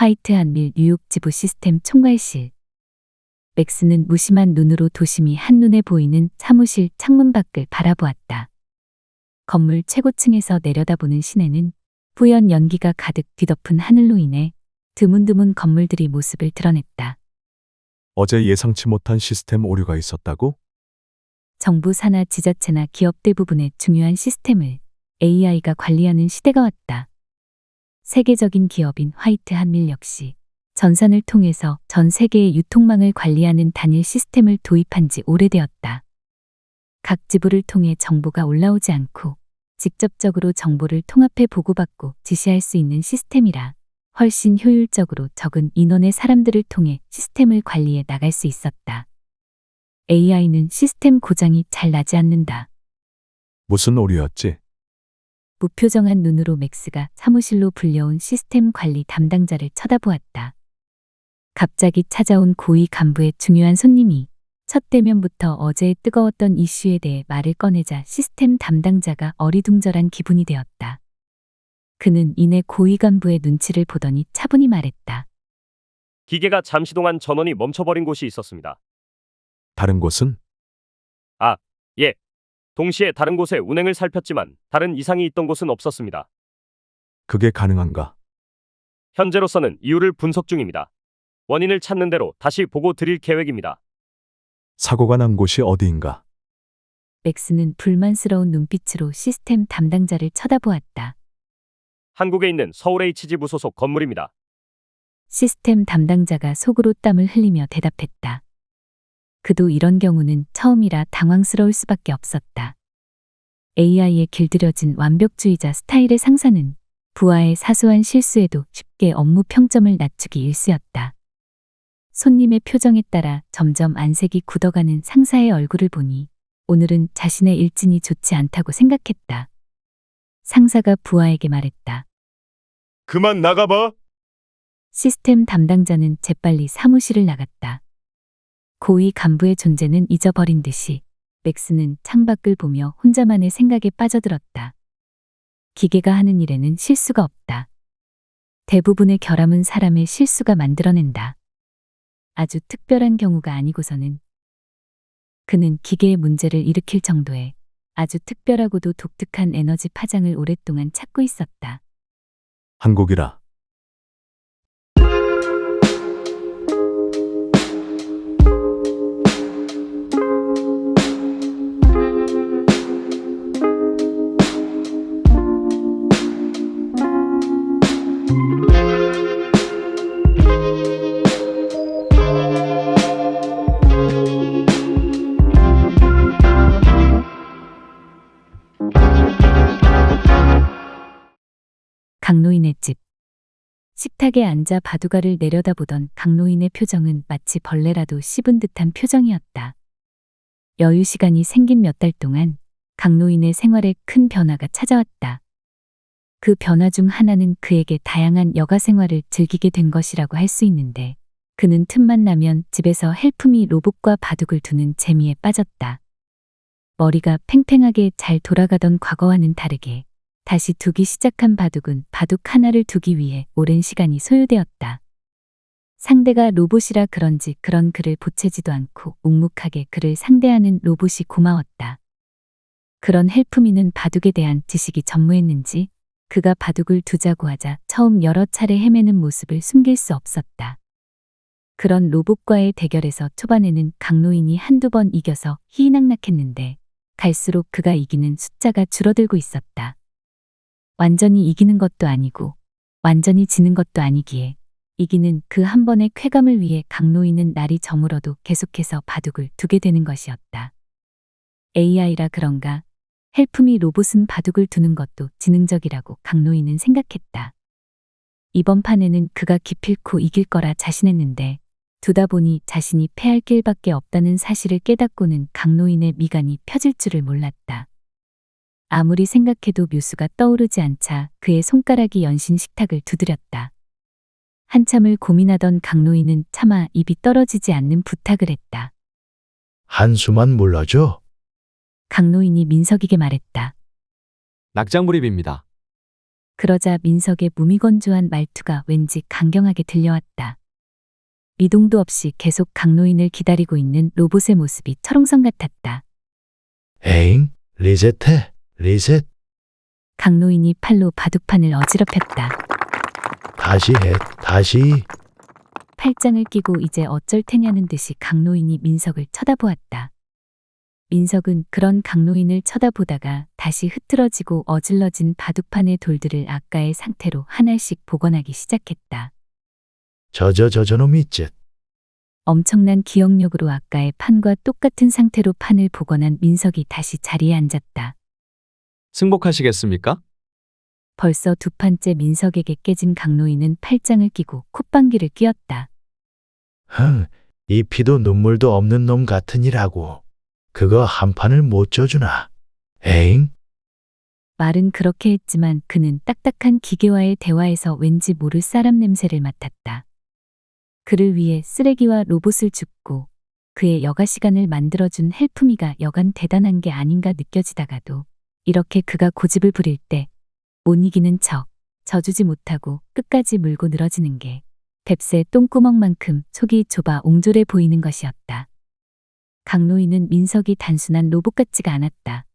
화이트 한밀 뉴욕 지부 시스템 총괄실. 맥스는 무심한 눈으로 도심이 한눈에 보이는 사무실 창문 밖을 바라보았다. 건물 최고층에서 내려다보는 시내는 뿌연 연기가 가득 뒤덮은 하늘로 인해 드문드문 건물들이 모습을 드러냈다. 어제 예상치 못한 시스템 오류가 있었다고? 정부 산하 지자체나 기업 대부분의 중요한 시스템을 AI가 관리하는 시대가 왔다. 세계적인 기업인 화이트 한밀 역시 전산을 통해서 전 세계의 유통망을 관리하는 단일 시스템을 도입한 지 오래되었다. 각 지부를 통해 정보가 올라오지 않고 직접적으로 정보를 통합해 보고받고 지시할 수 있는 시스템이라 훨씬 효율적으로 적은 인원의 사람들을 통해 시스템을 관리해 나갈 수 있었다. AI는 시스템 고장이 잘 나지 않는다. 무슨 오류였지? 무표정한 눈으로 맥스가 사무실로 불려온 시스템 관리 담당자를 쳐다보았다. 갑자기 찾아온 고위 간부의 중요한 손님이 첫 대면부터 어제의 뜨거웠던 이슈에 대해 말을 꺼내자 시스템 담당자가 어리둥절한 기분이 되었다. 그는 이내 고위 간부의 눈치를 보더니 차분히 말했다. 기계가 잠시 동안 전원이 멈춰버린 곳이 있었습니다. 다른 곳은? 동시에 다른 곳의 운행을 살폈지만 다른 이상이 있던 곳은 없었습니다. 그게 가능한가? 현재로서는 이유를 분석 중입니다. 원인을 찾는 대로 다시 보고 드릴 계획입니다. 사고가 난 곳이 어디인가? 맥스는 불만스러운 눈빛으로 시스템 담당자를 쳐다보았다. 한국에 있는 서울 H지 부 소속 건물입니다. 시스템 담당자가 속으로 땀을 흘리며 대답했다. 그도 이런 경우는 처음이라 당황스러울 수밖에 없었다. AI에 길들여진 완벽주의자 스타일의 상사는 부하의 사소한 실수에도 쉽게 업무 평점을 낮추기 일쑤였다. 손님의 표정에 따라 점점 안색이 굳어가는 상사의 얼굴을 보니 오늘은 자신의 일진이 좋지 않다고 생각했다. 상사가 부하에게 말했다. 그만 나가봐. 시스템 담당자는 재빨리 사무실을 나갔다. 고위 간부의 존재는 잊어버린 듯이 맥스는 창밖을 보며 혼자만의 생각에 빠져들었다. 기계가 하는 일에는 실수가 없다. 대부분의 결함은 사람의 실수가 만들어낸다. 아주 특별한 경우가 아니고서는 그는 기계의 문제를 일으킬 정도의 아주 특별하고도 독특한 에너지 파장을 오랫동안 찾고 있었다. 한국이라. 식탁에 앉아 바둑알을 내려다보던 강노인의 표정은 마치 벌레라도 씹은 듯한 표정이었다. 여유 시간이 생긴 몇 달 동안 강노인의 생활에 큰 변화가 찾아왔다. 그 변화 중 하나는 그에게 다양한 여가 생활을 즐기게 된 것이라고 할 수 있는데 그는 틈만 나면 집에서 헬품이 로봇과 바둑을 두는 재미에 빠졌다. 머리가 팽팽하게 잘 돌아가던 과거와는 다르게 다시 두기 시작한 바둑은 바둑 하나를 두기 위해 오랜 시간이 소요되었다. 상대가 로봇이라 그런지 그런 그를 보채지도 않고 묵묵하게 그를 상대하는 로봇이 고마웠다. 그런 헬프미는 바둑에 대한 지식이 전무했는지 그가 바둑을 두자고 하자 처음 여러 차례 헤매는 모습을 숨길 수 없었다. 그런 로봇과의 대결에서 초반에는 강노인이 한두 번 이겨서 희낙낙했는데 갈수록 그가 이기는 숫자가 줄어들고 있었다. 완전히 이기는 것도 아니고 완전히 지는 것도 아니기에 이기는 그 한 번의 쾌감을 위해 강노인은 날이 저물어도 계속해서 바둑을 두게 되는 것이었다. AI라 그런가 헬프미 로봇은 바둑을 두는 것도 지능적이라고 강노인은 생각했다. 이번 판에는 그가 기필코 이길 거라 자신했는데 두다 보니 자신이 패할 길밖에 없다는 사실을 깨닫고는 강노인의 미간이 펴질 줄을 몰랐다. 아무리 생각해도 묘수가 떠오르지 않자 그의 손가락이 연신 식탁을 두드렸다. 한참을 고민하던 강노인은 차마 입이 떨어지지 않는 부탁을 했다. 한수만 몰라줘. 강노인이 민석에게 말했다. 낙장불입입니다. 그러자 민석의 무미건조한 말투가 왠지 강경하게 들려왔다. 미동도 없이 계속 강노인을 기다리고 있는 로봇의 모습이 철옹성 같았다. 에잉, 리셋해, 리셋. 강노인이 팔로 바둑판을 어지럽혔다. 다시 해, 다시. 팔짱을 끼고 이제 어쩔 테냐는 듯이 강노인이 민석을 쳐다보았다. 민석은 그런 강노인을 쳐다보다가 다시 흐트러지고 어질러진 바둑판의 돌들을 아까의 상태로 하나씩 복원하기 시작했다. 저저 저저놈이 쯧. 엄청난 기억력으로 아까의 판과 똑같은 상태로 판을 복원한 민석이 다시 자리에 앉았다. 승복하시겠습니까? 벌써 두 판째 민석에게 깨진 강노인은 팔짱을 끼고 콧방귀를 뀌었다. 흥, 이 피도 눈물도 없는 놈 같으니라고. 그거 한 판을 못 줘주나. 에잉? 말은 그렇게 했지만 그는 딱딱한 기계와의 대화에서 왠지 모를 사람 냄새를 맡았다. 그를 위해 쓰레기와 로봇을 줍고 그의 여가 시간을 만들어준 헬프미가 여간 대단한 게 아닌가 느껴지다가도 이렇게 그가 고집을 부릴 때 못 이기는 척 져주지 못하고 끝까지 물고 늘어지는 게 뱁새 똥구멍만큼 속이 좁아 옹졸해 보이는 것이었다. 강노인은 민석이 단순한 로봇 같지가 않았다.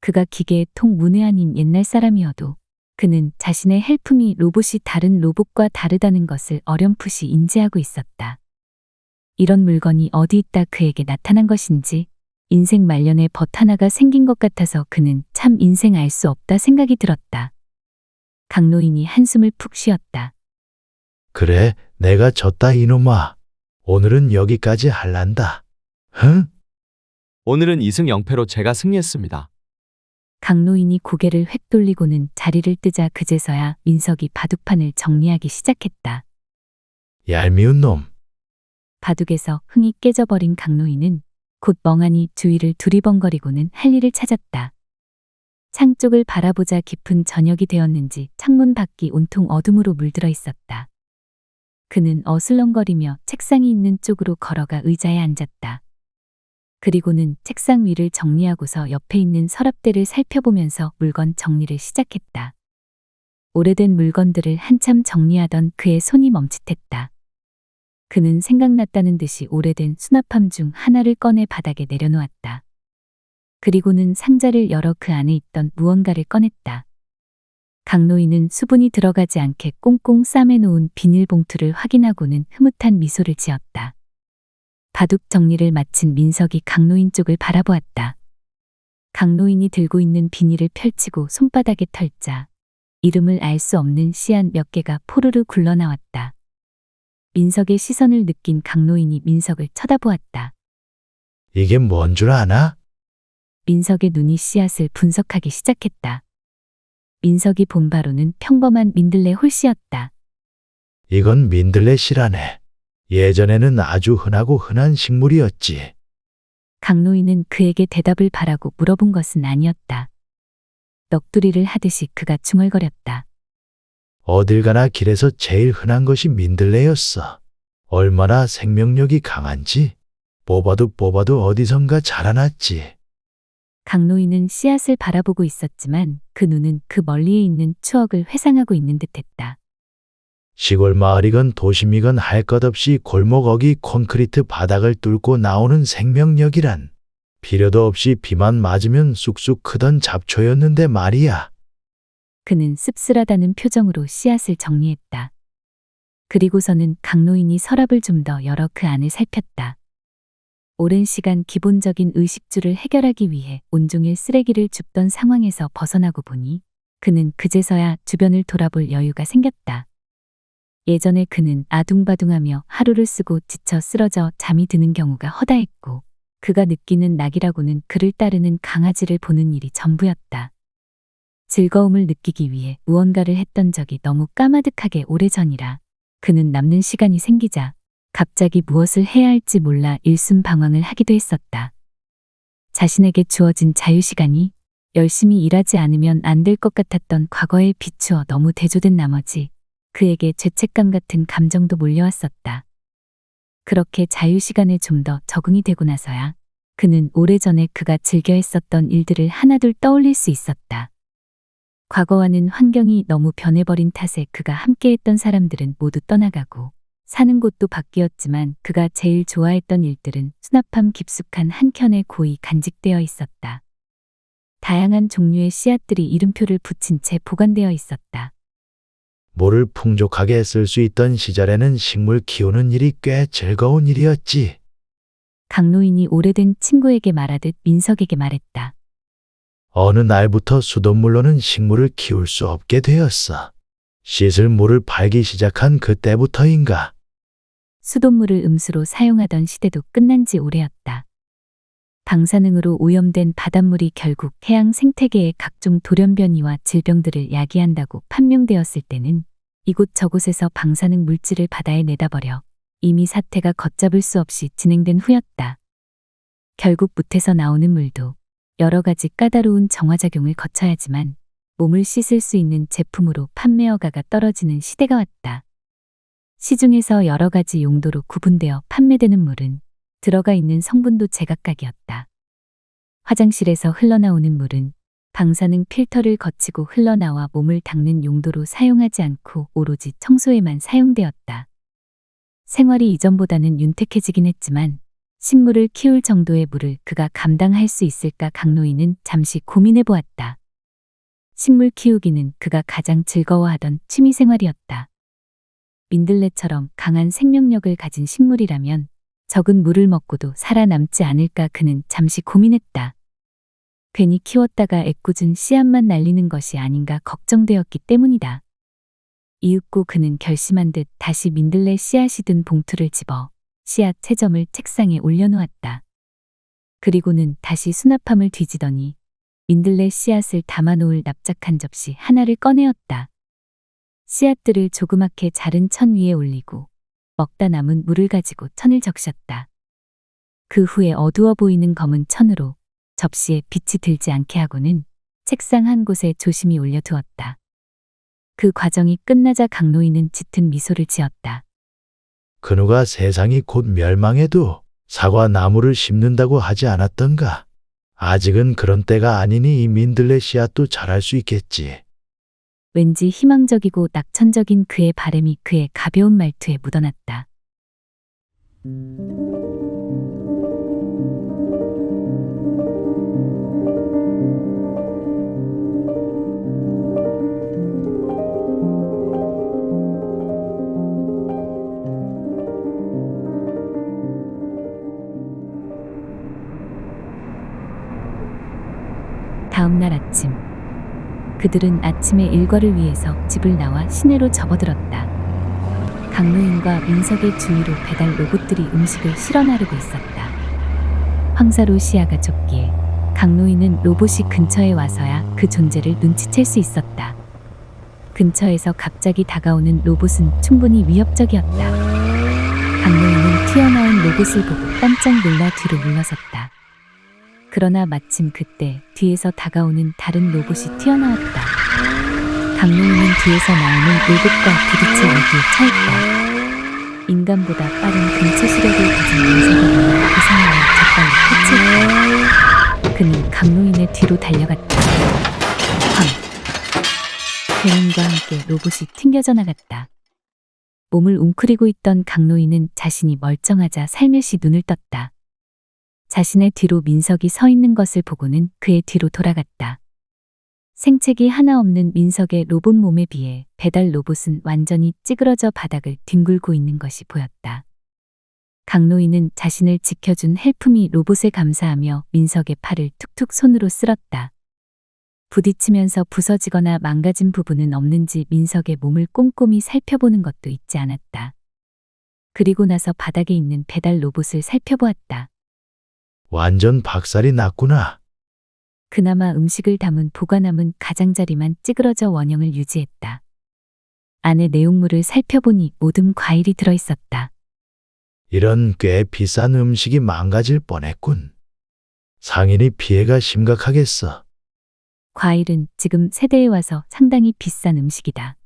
그가 기계의 통 문외 아닌 옛날 사람이어도 그는 자신의 헬품이 로봇이 다른 로봇과 다르다는 것을 어렴풋이 인지하고 있었다. 이런 물건이 어디 있다 그에게 나타난 것인지 인생 말년에 벗 하나가 생긴 것 같아서 그는 참 인생 알 수 없다 생각이 들었다. 강노인이 한숨을 푹 쉬었다. 그래, 내가 졌다 이놈아. 오늘은 여기까지 할란다. 흥? 오늘은 2승 0패로 제가 승리했습니다. 강노인이 고개를 획 돌리고는 자리를 뜨자 그제서야 민석이 바둑판을 정리하기 시작했다. 얄미운 놈. 바둑에서 흥이 깨져버린 강노인은 곧 멍하니 주위를 두리번거리고는 할 일을 찾았다. 창 쪽을 바라보자 깊은 저녁이 되었는지 창문 밖이 온통 어둠으로 물들어 있었다. 그는 어슬렁거리며 책상이 있는 쪽으로 걸어가 의자에 앉았다. 그리고는 책상 위를 정리하고서 옆에 있는 서랍대를 살펴보면서 물건 정리를 시작했다. 오래된 물건들을 한참 정리하던 그의 손이 멈칫했다. 그는 생각났다는 듯이 오래된 수납함 중 하나를 꺼내 바닥에 내려놓았다. 그리고는 상자를 열어 그 안에 있던 무언가를 꺼냈다. 강노인은 수분이 들어가지 않게 꽁꽁 싸매놓은 비닐봉투를 확인하고는 흐뭇한 미소를 지었다. 바둑 정리를 마친 민석이 강노인 쪽을 바라보았다. 강노인이 들고 있는 비닐을 펼치고 손바닥에 털자 이름을 알 수 없는 씨앗 몇 개가 포르르 굴러나왔다. 민석의 시선을 느낀 강노인이 민석을 쳐다보았다. 이게 뭔 줄 아나? 민석의 눈이 씨앗을 분석하기 시작했다. 민석이 본 바로는 평범한 민들레 홀씨였다. 이건 민들레 씨라네. 예전에는 아주 흔하고 흔한 식물이었지. 강노인은 그에게 대답을 바라고 물어본 것은 아니었다. 넋두리를 하듯이 그가 중얼거렸다. 어딜 가나 길에서 제일 흔한 것이 민들레였어. 얼마나 생명력이 강한지 뽑아도 뽑아도 어디선가 자라났지. 강노인은 씨앗을 바라보고 있었지만 그 눈은 그 멀리에 있는 추억을 회상하고 있는 듯했다. 시골 마을이건 도심이건 할 것 없이 골목 어기 콘크리트 바닥을 뚫고 나오는 생명력이란 필요도 없이 비만 맞으면 쑥쑥 크던 잡초였는데 말이야. 그는 씁쓸하다는 표정으로 씨앗을 정리했다. 그리고서는 강노인이 서랍을 좀 더 열어 그 안을 살폈다. 오랜 시간 기본적인 의식주를 해결하기 위해 온종일 쓰레기를 줍던 상황에서 벗어나고 보니 그는 그제서야 주변을 돌아볼 여유가 생겼다. 예전에 그는 아둥바둥하며 하루를 쓰고 지쳐 쓰러져 잠이 드는 경우가 허다했고 그가 느끼는 낙이라고는 그를 따르는 강아지를 보는 일이 전부였다. 즐거움을 느끼기 위해 무언가를 했던 적이 너무 까마득하게 오래전이라 그는 남는 시간이 생기자 갑자기 무엇을 해야 할지 몰라 일순방황을 하기도 했었다. 자신에게 주어진 자유시간이 열심히 일하지 않으면 안 될 것 같았던 과거에 비추어 너무 대조된 나머지 그에게 죄책감 같은 감정도 몰려왔었다. 그렇게 자유시간에 좀 더 적응이 되고 나서야 그는 오래전에 그가 즐겨 했었던 일들을 하나둘 떠올릴 수 있었다. 과거와는 환경이 너무 변해버린 탓에 그가 함께했던 사람들은 모두 떠나가고 사는 곳도 바뀌었지만 그가 제일 좋아했던 일들은 수납함 깊숙한 한켠에 고이 간직되어 있었다. 다양한 종류의 씨앗들이 이름표를 붙인 채 보관되어 있었다. 물을 풍족하게 쓸 수 있던 시절에는 식물 키우는 일이 꽤 즐거운 일이었지. 강노인이 오래된 친구에게 말하듯 민석에게 말했다. 어느 날부터 수돗물로는 식물을 키울 수 없게 되었어. 씻을 물을 팔기 시작한 그때부터인가. 수돗물을 음수로 사용하던 시대도 끝난 지 오래였다. 방사능으로 오염된 바닷물이 결국 해양 생태계의 각종 돌연변이와 질병들을 야기한다고 판명되었을 때는 이곳 저곳에서 방사능 물질을 바다에 내다버려 이미 사태가 걷잡을 수 없이 진행된 후였다. 결국 묻에서 나오는 물도 여러 가지 까다로운 정화작용을 거쳐야지만 몸을 씻을 수 있는 제품으로 판매허가가 떨어지는 시대가 왔다. 시중에서 여러 가지 용도로 구분되어 판매되는 물은 들어가 있는 성분도 제각각이었다. 화장실에서 흘러나오는 물은 방사능 필터를 거치고 흘러나와 몸을 닦는 용도로 사용하지 않고 오로지 청소에만 사용되었다. 생활이 이전보다는 윤택해지긴 했지만 식물을 키울 정도의 물을 그가 감당할 수 있을까 강노인은 잠시 고민해 보았다. 식물 키우기는 그가 가장 즐거워하던 취미 생활이었다. 민들레처럼 강한 생명력을 가진 식물이라면 적은 물을 먹고도 살아남지 않을까 그는 잠시 고민했다. 괜히 키웠다가 애꿎은 씨앗만 날리는 것이 아닌가 걱정되었기 때문이다. 이윽고 그는 결심한 듯 다시 민들레 씨앗이 든 봉투를 집어 씨앗 세 점을 책상에 올려놓았다. 그리고는 다시 수납함을 뒤지더니 민들레 씨앗을 담아놓을 납작한 접시 하나를 꺼내었다. 씨앗들을 조그맣게 자른 천 위에 올리고 먹다 남은 물을 가지고 천을 적셨다. 그 후에 어두워 보이는 검은 천으로 접시에 빛이 들지 않게 하고는 책상 한 곳에 조심히 올려두었다. 그 과정이 끝나자 강노인은 짙은 미소를 지었다. 그누가 세상이 곧 멸망해도 사과 나무를 심는다고 하지 않았던가. 아직은 그런 때가 아니니 이 민들레 씨앗도 자랄 수 있겠지. 왠지 희망적이고 낙천적인 그의 바램이 그의 가벼운 말투에 묻어났다. 다음 날 아침 그들은 아침에 일과를 위해서 집을 나와 시내로 접어들었다. 강노인과 민석의 주위로 배달 로봇들이 음식을 실어 나르고 있었다. 황사로 시야가 좁기에 강노인은 로봇이 근처에 와서야 그 존재를 눈치챌 수 있었다. 근처에서 갑자기 다가오는 로봇은 충분히 위협적이었다. 강노인은 튀어나온 로봇을 보고 깜짝 놀라 뒤로 물러섰다. 그러나 마침 그때 뒤에서 다가오는 다른 로봇이 튀어나왔다. 강노인은 뒤에서 나오는 로봇과 부딪혀 여기에 차있다. 인간보다 빠른 근처 시력을 가진 민석이 그 상황을 재빨리 캐치했다. 그는 강노인의 뒤로 달려갔다. 황! 괴음과 함께 로봇이 튕겨져 나갔다. 몸을 웅크리고 있던 강노인은 자신이 멀쩡하자 살며시 눈을 떴다. 자신의 뒤로 민석이 서 있는 것을 보고는 그의 뒤로 돌아갔다. 생채기 하나 없는 민석의 로봇 몸에 비해 배달 로봇은 완전히 찌그러져 바닥을 뒹굴고 있는 것이 보였다. 강노인은 자신을 지켜준 헬품이 로봇에 감사하며 민석의 팔을 툭툭 손으로 쓸었다. 부딪히면서 부서지거나 망가진 부분은 없는지 민석의 몸을 꼼꼼히 살펴보는 것도 잊지 않았다. 그리고 나서 바닥에 있는 배달 로봇을 살펴보았다. 완전 박살이 났구나. 그나마 음식을 담은 보관함은 가장자리만 찌그러져 원형을 유지했다. 안에 내용물을 살펴보니 모든 과일이 들어있었다. 이런 꽤 비싼 음식이 망가질 뻔했군. 상인이 피해가 심각하겠어. 과일은 지금 세대에 와서 상당히 비싼 음식이다.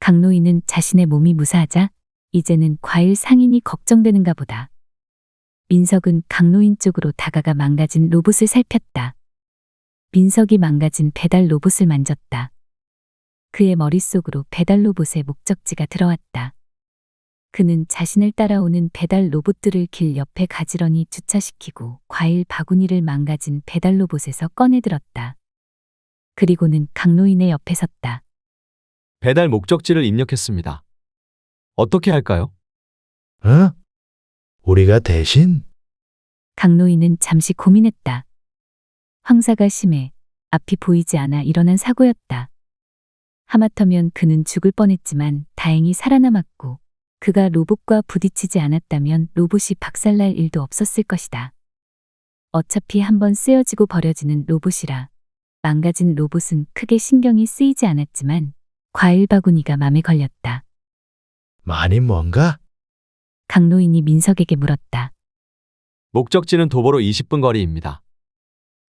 강노인은 자신의 몸이 무사하자 이제는 과일 상인이 걱정되는가 보다. 민석은 강노인 쪽으로 다가가 망가진 로봇을 살폈다. 민석이 망가진 배달 로봇을 만졌다. 그의 머릿속으로 배달 로봇의 목적지가 들어왔다. 그는 자신을 따라오는 배달 로봇들을 길 옆에 가지런히 주차시키고 과일 바구니를 망가진 배달 로봇에서 꺼내들었다. 그리고는 강노인의 옆에 섰다. 배달 목적지를 입력했습니다. 어떻게 할까요? 어? 우리가 대신? 강노인은 잠시 고민했다. 황사가 심해 앞이 보이지 않아 일어난 사고였다. 하마터면 그는 죽을 뻔했지만 다행히 살아남았고 그가 로봇과 부딪히지 않았다면 로봇이 박살날 일도 없었을 것이다. 어차피 한번 쓰여지고 버려지는 로봇이라 망가진 로봇은 크게 신경이 쓰이지 않았지만 과일 바구니가 맘에 걸렸다. 많이 뭔가? 강노인이 민석에게 물었다. 목적지는 도보로 20분 거리입니다.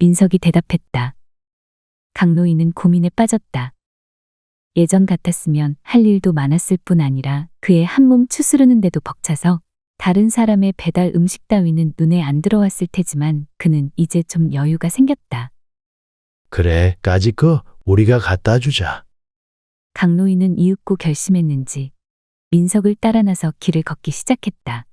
민석이 대답했다. 강노인은 고민에 빠졌다. 예전 같았으면 할 일도 많았을 뿐 아니라 그의 한몸 추스르는데도 벅차서 다른 사람의 배달 음식 따위는 눈에 안 들어왔을 테지만 그는 이제 좀 여유가 생겼다. 그래, 까짓 거 우리가 갖다 주자. 강노인은 이윽고 결심했는지 민석을 따라 나서 길을 걷기 시작했다.